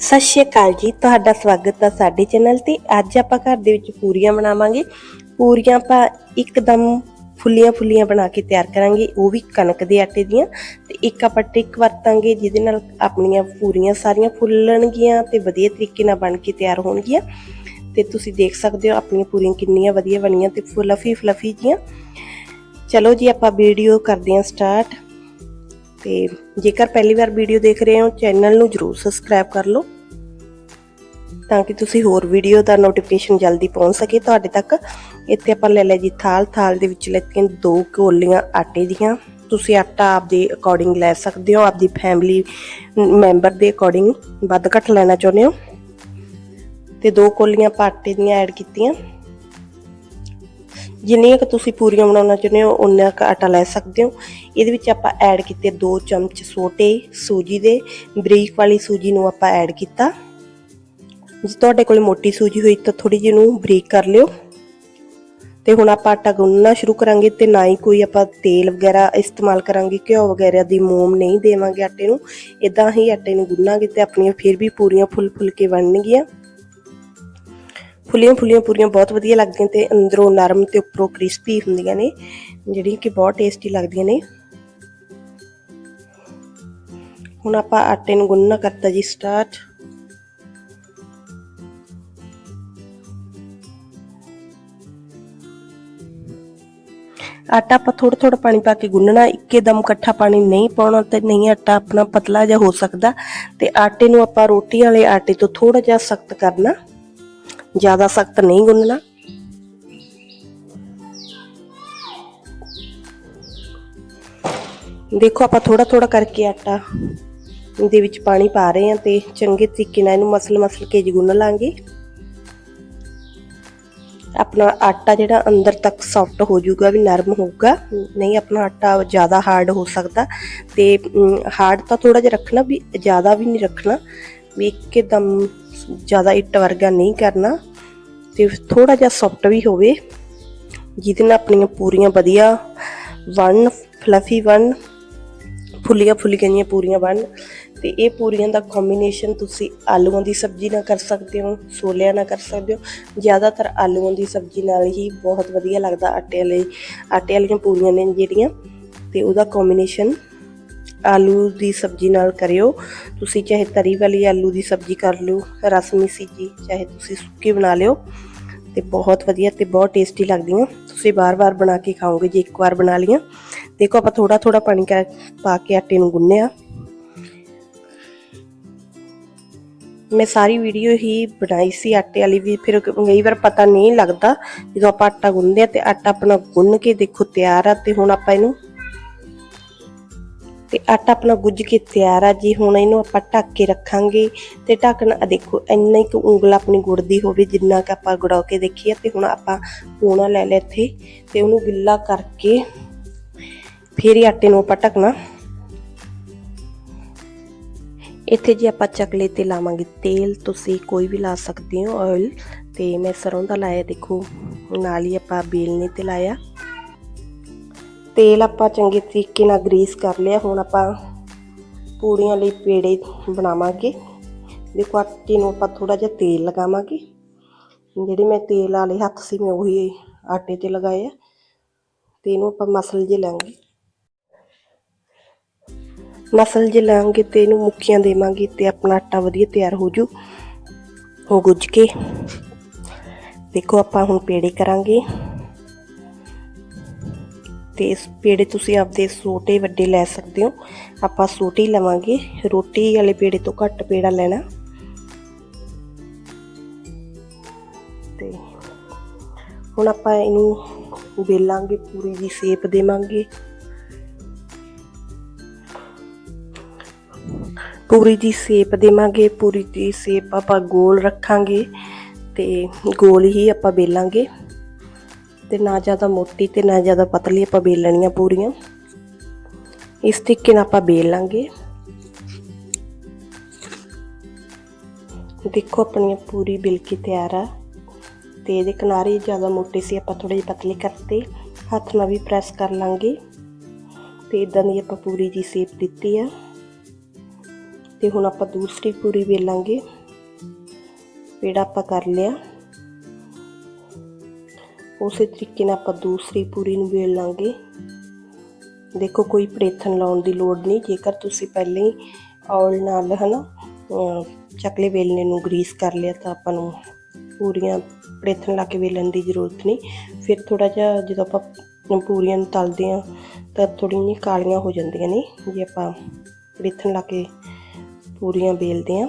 ਸਤਿ ਸ਼੍ਰੀ ਅਕਾਲ ਜੀ, ਤੁਹਾਡਾ ਸਵਾਗਤ ਹੈ ਸਾਡੇ ਚੈਨਲ ਤੇ। ਅੱਜ ਆਪਾਂ ਘਰ ਦੇ ਵਿੱਚ ਪੂਰੀਆਂ ਬਣਾਵਾਂਗੇ। ਪੂਰੀਆਂ ਆਪਾਂ ਇੱਕਦਮ ਫੁੱਲੀਆਂ ਫੁੱਲੀਆਂ ਬਣਾ ਕੇ ਤਿਆਰ ਕਰਾਂਗੇ, ਉਹ ਵੀ ਕਣਕ ਦੇ ਆਟੇ ਦੀਆਂ। ਤੇ ਇੱਕ ਆਪਾਂ ਟ੍ਰਿਕ ਵਰਤਾਂਗੇ, ਜਿਹਦੇ ਨਾਲ ਆਪਣੀਆਂ ਪੂਰੀਆਂ ਸਾਰੀਆਂ ਫੁੱਲਣਗੀਆਂ ਤੇ ਵਧੀਆ ਤਰੀਕੇ ਨਾਲ ਬਣ ਕੇ ਤਿਆਰ ਹੋਣਗੀਆਂ। ਤੇ ਤੁਸੀਂ ਦੇਖ ਸਕਦੇ ਹੋ ਆਪਣੀਆਂ ਪੂਰੀਆਂ ਕਿੰਨੀਆਂ ਵਧੀਆ ਬਣੀਆਂ ਤੇ ਫਲਫੀ ਫਲਫੀ ਜੀਆਂ। ਚਲੋ ਜੀ, ਆਪਾਂ ਵੀਡੀਓ ਕਰਦੇ ਹਾਂ ਸਟਾਰਟ। ਤੇ ਜੇਕਰ ਪਹਿਲੀ ਵਾਰ ਵੀਡੀਓ ਦੇਖ ਰਹੇ ਹੋ ਚੈਨਲ ਨੂੰ ਜਰੂਰ ਸਬਸਕ੍ਰਾਈਬ ਕਰ ਲਓ ਤਾਂ ਕਿ ਤੁਸੀਂ ਹੋਰ ਵੀਡੀਓ ਦਾ ਨੋਟੀਫਿਕੇਸ਼ਨ ਜਲਦੀ ਪਹੁੰਚ ਸਕੇ। ਤੁਹਾਡੇ ਤੱਕ ਇੱਥੇ ਆਪਾਂ ਲੈ ਲਿਆ ਜੀ ਥਾਲ। ਥਾਲ ਦੇ ਵਿੱਚ ਲੈਤੀਆਂ ਦੋ ਕੋਲੀਆਂ ਆਟੇ ਦੀਆਂ। ਤੁਸੀਂ ਆਟਾ ਆਪਦੇ ਅਕੋਰਡਿੰਗ ਲੈ ਸਕਦੇ ਹੋ, ਆਪਦੀ ਫੈਮਿਲੀ ਮੈਂਬਰ ਦੇ ਅਕੋਰਡਿੰਗ ਵੱਧ ਘੱਟ ਲੈਣਾ ਚਾਹੁੰਦੇ ਹੋ। ਤੇ ਦੋ ਕੋਲੀਆਂ ਆਪਾਂ ਆਟੇ ਦੀਆਂ ਐਡ ਕੀਤੀਆਂ। ਜਿੰਨੀਆਂ ਕਿ ਤੁਸੀਂ ਪੂਰੀਆਂ ਬਣਾਉਣਾ ਚਾਹੁੰਦੇ ਹੋ ਉਨਾ ਕੁ ਆਟਾ ਲੈ ਸਕਦੇ ਹੋ। ਇਹਦੇ ਵਿੱਚ ਆਪਾਂ ਐਡ ਕੀਤੇ 2 ਚਮਚ ਛੋਟੇ ਸੂਜੀ ਦੇ, ਬਰੀਕ ਵਾਲੀ ਸੂਜੀ ਨੂੰ ਆਪਾਂ ਐਡ ਕੀਤਾ। ਜੇ ਤੁਹਾਡੇ ਕੋਲ ਮੋਟੀ ਸੂਜੀ ਹੋਈ ਤਾਂ ਥੋੜੀ ਜਿਹੀ ਨੂੰ ਬਰੀਕ ਕਰ ਲਿਓ। ਤੇ ਹੁਣ ਆਪਾਂ ਆਟਾ ਗੁੰਨਣਾ ਸ਼ੁਰੂ ਕਰਾਂਗੇ ਤੇ ਨਾ ਹੀ ਕੋਈ ਆਪਾਂ ਤੇਲ ਵਗੈਰਾ ਇਸਤੇਮਾਲ ਕਰਾਂਗੇ, ਘਿਓ ਵਗੈਰਾ ਦੀ ਮੋਮ ਨਹੀਂ ਦੇਵਾਂਗੇ ਆਟੇ ਨੂੰ। ਇਦਾਂ ਹੀ ਆਟੇ ਨੂੰ ਗੁੰਨਾਂਗੇ ਤੇ ਆਪਣੀਆਂ ਫਿਰ ਵੀ ਪੂਰੀਆਂ ਫੁੱਲ ਫੁੱਲ ਕੇ ਬਣਨਗੀਆਂ। ਫੁੱਲੀਆਂ ਫੁੱਲੀਆਂ ਪੂਰੀਆਂ ਬਹੁਤ ਵਧੀਆ ਲੱਗਦੀਆਂ ਤੇ ਅੰਦਰੋਂ ਨਰਮ ਤੇ ਉੱਪਰੋਂ ਕ੍ਰਿਸਪੀ ਹੁੰਦੀਆਂ ਨੇ, ਜਿਹੜੀਆਂ ਕਿ ਬਹੁਤ ਟੇਸਟੀ ਲੱਗਦੀਆਂ ਨੇ। ਹੁਣ ਆਪਾਂ ਆਟੇ ਨੂੰ ਗੁੰਨਣਾ ਕਰਤਾ ਜੀ ਸਟਾਰਟ ਆਟਾ ਆਪਾਂ ਥੋੜਾ ਥੋੜਾ ਪਾਣੀ ਪਾ ਕੇ ਗੁੰਨਣਾ ਇੱਕੇ ਦਮ ਇਕੱਠਾ ਪਾਣੀ ਨਹੀਂ ਪਾਉਣਾ ਤੇ ਨਹੀਂ ਆਟਾ ਆਪਣਾ ਪਤਲਾ ਜਿਹਾ ਹੋ ਸਕਦਾ। ਤੇ ਆਟੇ ਨੂੰ ਆਪਾਂ ਰੋਟੀ ਵਾਲੇ ਆਟੇ ਤੋਂ ਥੋੜਾ ਜਿਹਾ ਸਖਤ ਕਰਨਾ। ਜ਼ਿਆਦਾ ਸਖਤ ਨਹੀਂ ਗੁੰਨਣਾ ਦੇਖੋ ਆਪਾਂ ਥੋੜਾ ਥੋੜਾ ਕਰਕੇ ਆਟਾ ਦੇ ਵਿੱਚ ਪਾਣੀ ਪਾ ਰਹੇ ਹਾਂ ਤੇ ਚੰਗੇ ਤਰੀਕੇ ਨਾਲ ਇਹਨੂੰ ਮਸਲ ਮਸਲ ਕੇ ਜੀ ਗੁੰਨ ਲਾਂਗੇ। ਆਪਣਾ ਆਟਾ ਜਿਹੜਾ ਅੰਦਰ ਤੱਕ ਸੌਫਟ ਹੋ ਜਾਊਗਾ, ਵੀ ਨਰਮ ਹੋਊਗਾ। ਨਹੀਂ, ਆਪਣਾ ਆਟਾ ਜ਼ਿਆਦਾ ਹਾਰਡ ਹੋ ਸਕਦਾ। ਤੇ ਹਾਰਡ ਤਾਂ ਥੋੜਾ ਜਿਹਾ ਰੱਖਣਾ ਵੀ, ਜ਼ਿਆਦਾ ਵੀ ਨਹੀਂ ਰੱਖਣਾ। ਵੀ ਇੱਕਦਮ ਜ਼ਿਆਦਾ ਇੱਟ ਵਰਗਾ ਨਹੀਂ ਕਰਨਾ। ਤੇ ਥੋੜਾ ਜਿਹਾ ਸੌਫਟ ਵੀ ਹੋਵੇ। ਜਿਹਦੇ ਨਾਲ ਆਪਣੀਆਂ ਪੂਰੀਆਂ ਵਧੀਆ ਵਨ ਫਲਫੀ ਵਨ ਫੁੱਲੀਆਂ ਫੁੱਲੀਆਂ ਜਿਹੀਆਂ ਪੂਰੀਆਂ ਬਣ ਤੇ ਇਹ ਪੂਰੀਆਂ ਦਾ ਕੰਬੀਨੇਸ਼ਨ ਤੁਸੀਂ ਆਲੂਆਂ ਦੀ ਸਬਜ਼ੀ ਨਾਲ ਕਰ ਸਕਦੇ ਹੋ, ਛੋਲਿਆਂ ਨਾਲ ਕਰ ਸਕਦੇ ਹੋ। ਜ਼ਿਆਦਾਤਰ ਆਲੂਆਂ ਦੀ ਸਬਜ਼ੀ ਨਾਲ ਹੀ ਬਹੁਤ ਵਧੀਆ ਲੱਗਦਾ ਆਟੇ ਵਾਲੇ ਆਟੇ ਵਾਲੀਆਂ ਪੂਰੀਆਂ ਨੇ ਜਿਹੜੀਆਂ। ਤੇ ਉਹਦਾ ਕੰਬੀਨੇਸ਼ਨ ਆਲੂ ਦੀ ਸਬਜ਼ੀ ਨਾਲ ਕਰਿਓ। ਤੁਸੀਂ ਚਾਹੇ ਤਰੀ ਵਾਲੀ ਆਲੂ ਦੀ ਸਬਜ਼ੀ ਕਰ ਲਿਓ, ਰਸਮੀ ਸਬਜ਼ੀ, ਚਾਹੇ ਤੁਸੀਂ ਸੁੱਕੀ ਬਣਾ ਲਿਓ। ਤੇ ਬਹੁਤ ਵਧੀਆ ਤੇ ਬਹੁਤ ਟੇਸਟੀ ਲੱਗਦੀਆਂ। ਤੁਸੀਂ ਬਾਰ-ਬਾਰ ਬਣਾ ਕੇ ਖਾਓਗੇ ਜੇ ਇੱਕ ਵਾਰ ਬਣਾ ਲੀਆਂ ਦੇਖੋ ਆਪਾਂ ਥੋੜਾ ਥੋੜਾ ਪਾਣੀ ਪਾ ਕੇ ਆਟੇ ਨੂੰ ਗੁੰਨਿਆ ਮੈਂ ਸਾਰੀ ਵੀਡੀਓ ਹੀ ਬਣਾਈ ਸੀ, ਆਟੇ ਵਾਲੀ ਵੀ। ਫਿਰ ਕਈ ਵਾਰ ਪਤਾ ਨਹੀਂ ਲੱਗਦਾ ਜਦੋਂ ਆਪਾਂ ਆਟਾ ਗੁੰਨਦੇ ਆ ਤੇ ਆਟਾ ਆਪਣਾ ਗੁੰਨ ਕੇ ਦੇਖੋ ਤਿਆਰ ਆ ਤੇ ਹੁਣ ਆਪਾਂ ਇਹਨੂੰ ਤੇ ਆਟਾ ਆਪਣਾ ਗੁੱਝ ਕੇ ਤਿਆਰ ਆ ਜੀ। ਹੁਣ ਇਹਨੂੰ ਆਪਾਂ ਢੱਕ ਕੇ ਰੱਖਾਂਗੇ ਤੇ ਢੱਕਣ ਆ ਦੇਖੋ, ਇੰਨਾ ਹੀ ਕੁ ਉਂਗਲ ਆਪਣੀ ਗੁੜਦੀ ਹੋਵੇ ਜਿੰਨਾ ਕਿ ਆਪਾਂ ਗੁੜਾ ਕੇ ਦੇਖੀਏ ਤੇ ਹੁਣ ਆਪਾਂ ਪੂਣਾ ਲੈ ਲਿਆ ਇੱਥੇ ਤੇ ਉਹਨੂੰ ਗਿੱਲਾ ਕਰਕੇ ਫਿਰ ਹੀ ਆਟੇ ਨੂੰ ਆਪਾਂ ਢੱਕਣਾ। ਇੱਥੇ ਜੀ ਆਪਾਂ ਚਕਲੇ ਤੇ ਲਾਵਾਂਗੇ ਤੇਲ, ਤੁਸੀਂ ਕੋਈ ਵੀ ਲਾ ਸਕਦੇ ਹੋ ਆਇਲ ਤੇ ਮੈਂ ਸਰੋਂ ਦਾ ਲਾਇਆ ਦੇਖੋ, ਨਾਲ ਹੀ ਆਪਾਂ ਬੇਲਨੇ ਤੇ ਲਾਇਆ। ਤੇਲ ਆਪਾਂ ਚੰਗੇ ਤਰੀਕੇ ਨਾਲ ਗਰੀਸ ਕਰ ਲਿਆ, ਹੁਣ ਆਪਾਂ ਪੂੜੀਆਂ ਲਈ ਪੇੜੇ ਬਣਾਵਾਂਗੇ। ਦੇਖੋ ਆਟੇ ਨੂੰ ਆਪਾਂ ਥੋੜਾ ਜਿਹਾ ਤੇਲ ਲਗਾਵਾਂਗੇ। ਜਿਹੜੇ ਮੈਂ ਤੇਲ ਵਾਲੇ ਹੱਥ ਸੀ, ਮੈਂ ਉਹੀ ਆਟੇ ਤੇ ਲਗਾਏ ਆ। ਤੇ ਇਹਨੂੰ ਆਪਾਂ ਮਸਲ ਜੇ ਲਾਂਗੇ। ਮਸਲ ਜੇ ਲਾਂਗੇ ਤੇ ਇਹਨੂੰ ਮੁੱਕੀਆਂ ਦੇਵਾਂਗੇ ਤੇ ਆਪਣਾ ਆਟਾ ਵਧੀਆ ਤਿਆਰ ਹੋ ਜੂ। ਹੋ ਗੁੱਝ ਕੇ। ਦੇਖੋ ਆਪਾਂ ਹੁਣ ਪੇੜੇ ਕਰਾਂਗੇ। ਤੇ ਇਸ ਪੇੜੇ ਤੁਸੀਂ ਆਪਦੇ ਛੋਟੇ ਵੱਡੇ ਲੈ ਸਕਦੇ ਹੋ। ਆਪਾਂ ਛੋਟੇ ਲਵਾਂਗੇ। ਰੋਟੀ ਵਾਲੇ ਪੇੜੇ ਤੋਂ ਘੱਟ ਪੇੜਾ ਲੈਣਾ। ਤੇ ਹੁਣ ਆਪਾਂ ਇਹਨੂੰ ਬੇਲਾਂਗੇ ਪੂਰੀ ਦੀ ਸ਼ੇਪ ਦੇਵਾਂਗੇ। ਪੂਰੀ ਦੀ ਸ਼ੇਪ ਦੇਵਾਂਗੇ, ਪੂਰੀ ਦੀ ਸ਼ੇਪ ਆਪਾਂ ਗੋਲ ਰੱਖਾਂਗੇ ਤੇ ਗੋਲ ਹੀ ਆਪਾਂ ਬੇਲਾਂਗੇ ਤੇ ਨਾ ਜ਼ਿਆਦਾ ਮੋਟੀ ਤੇ ਨਾ ਜ਼ਿਆਦਾ ਪਤਲੀ ਆਪਾਂ ਬੇਲਣੀਆਂ ਪੂਰੀਆਂ। ਇਸ ਤਰੀਕੇ ਨਾਲ ਆਪਾਂ ਬੇਲ ਲਾਂਗੇ। ਦੇਖੋ ਆਪਣੀ ਪੂਰੀ ਬਿਲ ਤਿਆਰ ਆ। ਤੇ ਇਹਦੇ ਕਿਨਾਰੇ ਜ਼ਿਆਦਾ ਮੋਟੇ ਸੀ ਆਪਾਂ ਥੋੜੇ ਜਿਹੇ ਪਤਲੇ ਕਰਤੇ। ਹੱਥ ਨਾਲ ਵੀ ਪ੍ਰੈਸ ਕਰ ਲਾਂਗੇ। ਤੇ ਇਦਾਂ ਦੀ ਆਪਾਂ ਪੂਰੀ ਜੀ ਸ਼ੇਪ ਦਿੱਤੀ ਆ। ਤੇ ਹੁਣ ਆਪਾਂ ਦੂਸਰੀ ਪੂਰੀ ਵੇਲਾਂਗੇ। ਪੇੜਾ ਆਪਾਂ ਕਰ ਲਿਆ। ਉਸੇ ਤਰੀਕੇ ਨਾਲ ਆਪਾਂ ਦੂਸਰੀ ਪੂਰੀ ਨੂੰ ਵੇਲ ਲਾਂਗੇ। ਦੇਖੋ, ਕੋਈ ਪੜੇਥਨ ਲਾਉਣ ਦੀ ਲੋੜ ਨਹੀਂ। ਜੇਕਰ ਤੁਸੀਂ ਪਹਿਲਾਂ ਹੀ ਔਲ ਨਾਲ, ਹਨਾ, ਅਹ, ਚੱਕਲੇ ਵੇਲਣੇ ਨੂੰ ਗਰੀਸ ਕਰ ਲਿਆ, ਤਾਂ ਆਪਾਂ ਨੂੰ ਪੂਰੀਆਂ ਪੜੇਥਨ ਲਾ ਕੇ ਵੇਲਣ ਦੀ ਜ਼ਰੂਰਤ ਨਹੀਂ। ਫਿਰ ਥੋੜਾ ਜਿਹਾ ਜਦੋਂ ਆਪਾਂ ਪੂਰੀਆਂ ਨੂੰ ਤਲਦੇ ਆ ਤਾਂ ਥੋੜ੍ਹੀਆਂ ਜਿਹੀਆਂ ਕਾਲੀਆਂ ਹੋ ਜਾਂਦੀਆਂ ਨੇ। ਜੇ ਆਪਾਂ ਪੜੇਥਨ ਲਾ ਕੇ ਪੂਰੀਆਂ ਵੇਲਦੇ ਆ।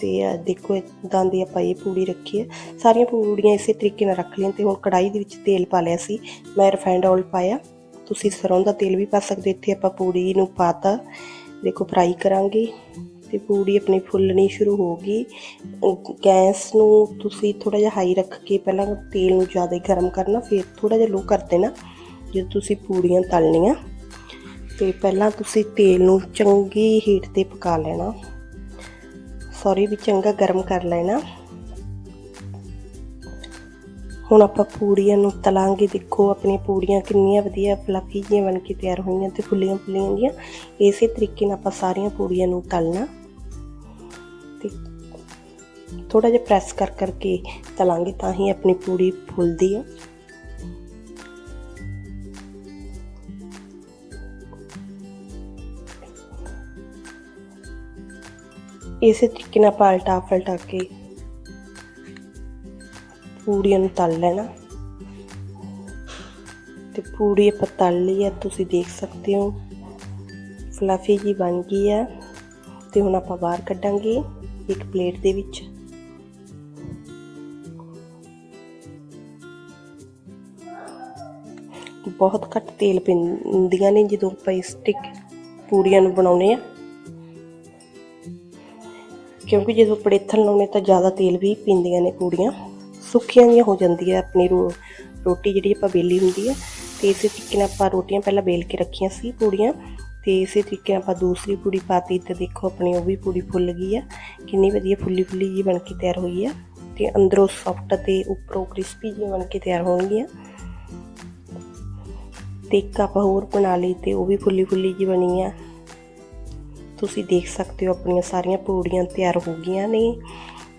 ਤੇ ਦੇਖੋ ਇਦਾਂ ਦੀ ਆਪਾਂ ਇਹ ਪੂੜੀ ਰੱਖੀ ਹੈ। ਸਾਰੀਆਂ ਪੂੜੀਆਂ ਇਸੇ ਤਰੀਕੇ ਨਾਲ ਰੱਖ ਲਈਆਂ ਤੇ ਹੁਣ ਕੜਾਈ ਦੇ ਵਿੱਚ ਤੇਲ ਪਾ ਲਿਆ ਸੀ। ਮੈਂ ਰਿਫਾਈਂਡ ਆਇਲ ਪਾਇਆ। ਤੁਸੀਂ ਸਰੋਂ ਦਾ ਤੇਲ ਵੀ ਪਾ ਸਕਦੇ ਹੋ। ਇੱਥੇ ਆਪਾਂ ਪੂੜੀ ਨੂੰ ਪਾਤਾ। ਦੇਖੋ ਫਰਾਈ ਕਰਾਂਗੇ। ਤੇ ਪੂੜੀ ਆਪਣੀ ਫੁੱਲਣੀ ਸ਼ੁਰੂ ਹੋ ਗਈ। ਗੈਸ ਨੂੰ ਤੁਸੀਂ ਥੋੜਾ ਜਿਹਾ ਹਾਈ ਰੱਖ ਕੇ ਪਹਿਲਾਂ ਤੇਲ ਨੂੰ ਜ਼ਿਆਦਾ ਗਰਮ ਕਰਨਾ। ਫਿਰ ਥੋੜਾ ਜਿਹਾ ਲੋ ਕਰ ਦੇਣਾ। ਜਦੋਂ ਤੁਸੀਂ ਪੂੜੀਆਂ ਤਲਣੀਆਂ। ਤੇ ਪਹਿਲਾਂ ਤੁਸੀਂ ਤੇਲ ਨੂੰ ਚੰਗੀ ਹੀਟ ਤੇ ਪਕਾ ਲੈਣਾ। ਸੌਰੀ ਵੀ ਚੰਗਾ ਗਰਮ ਕਰ ਲੈਣਾ। ਹੁਣ ਆਪਾਂ ਪੂੜੀਆਂ ਨੂੰ ਤਲਾਂਗੇ। ਦੇਖੋ ਆਪਣੀਆਂ ਪੂੜੀਆਂ ਕਿੰਨੀਆਂ ਵਧੀਆ ਫਲਫੀ ਜਿਹੀਆਂ ਬਣ ਕੇ ਤਿਆਰ ਹੋਈਆਂ ਤੇ ਫੁੱਲੀਆਂ ਫੁੱਲੀਆਂ ਜੀਆਂ ਇਸੇ ਤਰੀਕੇ ਨਾਲ ਆਪਾਂ ਸਾਰੀਆਂ ਪੂੜੀਆਂ ਨੂੰ ਤਲਣਾ। ਤੇ ਥੋੜਾ ਜਿਹਾ ਪ੍ਰੈਸ ਕਰ ਕਰਕੇ ਤਲਾਂਗੇ ਤਾਂ ਹੀ ਆਪਣੀ ਪੂੜੀ ਫੁੱਲਦੀ ਆ। ਇਸੇ ਤਰੀਕੇ ਨਾਲ ਆਪਾਂ ਪਲਟਾ ਪਲਟਾ ਕੇ ਪੂੜੀਆਂ ਨੂੰ ਤਲ ਲੈਣਾ। ਤੇ ਪੂੜੀ ਆਪਾਂ ਤਲ ਲਈ ਆ, ਤੁਸੀਂ ਦੇਖ ਸਕਦੇ ਹੋ। ਫਲਫੀ ਜੀ ਬਣ ਗਈ ਆ। ਤੇ ਹੁਣ ਆਪਾਂ ਬਾਹਰ ਕੱਢਾਂਗੇ ਇੱਕ ਪਲੇਟ ਦੇ ਵਿੱਚ। ਬਹੁਤ ਘੱਟ ਤੇਲ ਪੈਂਦੀਆਂ ਨੇ ਜਦੋਂ ਆਪਾਂ ਇਸ ਟਿਕ ਪੂੜੀਆਂ ਨੂੰ ਬਣਾਉਨੇ ਆ। ਕਿਉਂਕਿ ਜਦੋਂ ਪੜੇਥਨ ਲਾਉਣੇ ਤਾਂ ਜ਼ਿਆਦਾ ਤੇਲ ਵੀ ਪੀਂਦੀਆਂ ਨੇ ਪੂੜੀਆਂ। ਸੁੱਕੀਆਂ ਜਿਹੀਆਂ ਹੋ ਜਾਂਦੀਆਂ ਆਪਣੀ ਰੋ- ਰੋਟੀ ਜਿਹੜੀ ਆਪਾਂ ਵੇਲੀ ਹੁੰਦੀ ਹੈ ਤੇ ਇਸੇ ਤਰੀਕੇ ਨਾਲ ਆਪਾਂ ਰੋਟੀਆਂ ਪਹਿਲਾਂ ਵੇਲ ਕੇ ਰੱਖੀਆਂ ਸੀ ਪੂੜੀਆਂ। ਤੇ ਇਸੇ ਤਰੀਕੇ ਨਾਲ ਆਪਾਂ ਦੂਸਰੀ ਪੂੜੀ ਪਾਤੀ ਤੇ ਦੇਖੋ ਆਪਣੀ ਉਹ ਵੀ ਪੂੜੀ ਫੁੱਲ ਗਈ ਆ। ਕਿੰਨੀ ਵਧੀਆ ਫੁੱਲੀ ਫੁੱਲੀ ਜੀ ਬਣ ਕੇ ਤਿਆਰ ਹੋਈ ਆ। ਤੇ ਅੰਦਰੋਂ ਸੌਫਟ ਤੇ ਉੱਪਰੋਂ ਕ੍ਰਿਸਪੀ ਜੀ ਬਣ ਕੇ ਤਿਆਰ ਹੋਣਗੀਆਂ। ਤੇ ਇੱਕ ਆਪਾਂ ਹੋਰ ਬਣਾ ਲਈ ਤੇ ਉਹ ਵੀ ਫੁੱਲੀ ਫੁੱਲੀ ਜੀ ਬਣੀ ਆ। ਤੁਸੀਂ ਦੇਖ ਸਕਦੇ ਹੋ ਆਪਣੀਆਂ ਸਾਰੀਆਂ ਪੂੜੀਆਂ ਤਿਆਰ ਹੋ ਗਈਆਂ ਨੇ।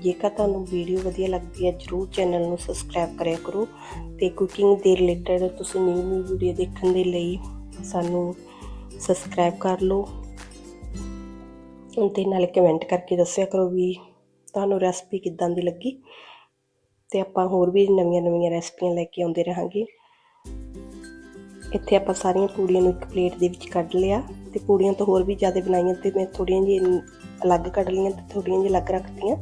ਜੇਕਰ ਤੁਹਾਨੂੰ ਵੀਡੀਓ ਵਧੀਆ ਲੱਗਦੀ ਹੈ, ਜਰੂਰ ਚੈਨਲ ਨੂੰ ਸਬਸਕ੍ਰਾਈਬ ਕਰਿਆ ਕਰੋ ਤੇ ਕੁਕਿੰਗ ਦੇ ਰਿਲੇਟਡ ਤੁਸੀਂ ਨਿਊ ਨਿਊ ਵੀਡੀਓ ਦੇਖਣ ਦੇ ਲਈ ਸਾਨੂੰ ਸਬਸਕ੍ਰਾਈਬ ਕਰ ਲਓ। ਤੇ ਨਾਲੇ ਕਮੈਂਟ ਕਰਕੇ ਦੱਸਿਆ ਕਰੋ ਵੀ ਤੁਹਾਨੂੰ ਰੈਸਪੀ ਕਿੱਦਾਂ ਦੀ ਲੱਗੀ ਤੇ ਆਪਾਂ ਹੋਰ ਵੀ ਨਵੀਆਂ ਨਵੀਆਂ ਰੈਸਪੀਆਂ ਲੈ ਕੇ ਆਉਂਦੇ ਰਹਾਂਗੇ। ਇੱਥੇ ਆਪਾਂ ਸਾਰੀਆਂ ਪੂੜੀਆਂ ਨੂੰ ਇੱਕ ਪਲੇਟ ਦੇ ਵਿੱਚ ਕੱਢ ਲਿਆ। ਤੇ ਪੂੜੀਆਂ ਤਾਂ ਹੋਰ ਵੀ ਜ਼ਿਆਦਾ ਬਣਾਈਆਂ ਤੇ ਮੈਂ ਥੋੜੀਆਂ ਜਿਹੀਆਂ ਅਲੱਗ ਕੱਢ ਲਈਆਂ ਤੇ ਥੋੜੀਆਂ ਜਿਹੀਆਂ ਅਲੱਗ ਰੱਖਤੀਆਂ।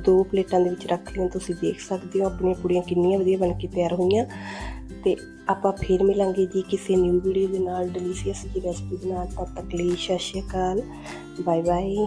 ਦੋ ਪਲੇਟਾਂ ਦੇ ਵਿੱਚ ਰੱਖ ਲਈਆਂ, ਤੁਸੀਂ ਦੇਖ ਸਕਦੇ ਹੋ ਆਪਣੀਆਂ ਪੂੜੀਆਂ ਕਿੰਨੀਆਂ ਵਧੀਆ ਬਣ ਕੇ ਤਿਆਰ ਹੋਈਆਂ। ਤੇ ਆਪਾਂ ਫੇਰ ਮਿਲਾਂਗੇ ਜੀ ਕਿਸੇ ਨਿਊ ਵੀਡੀਓ ਦੇ ਨਾਲ ਡਿਲੀਸ਼ੀਅਸ ਦੀ ਰੈਸਪੀ ਦੇ ਨਾਲ ਤਦ ਤੱਕ ਲਈ, ਸਤਿ ਸ਼੍ਰੀ ਅਕਾਲ ਬਾਏ ਬਾਏ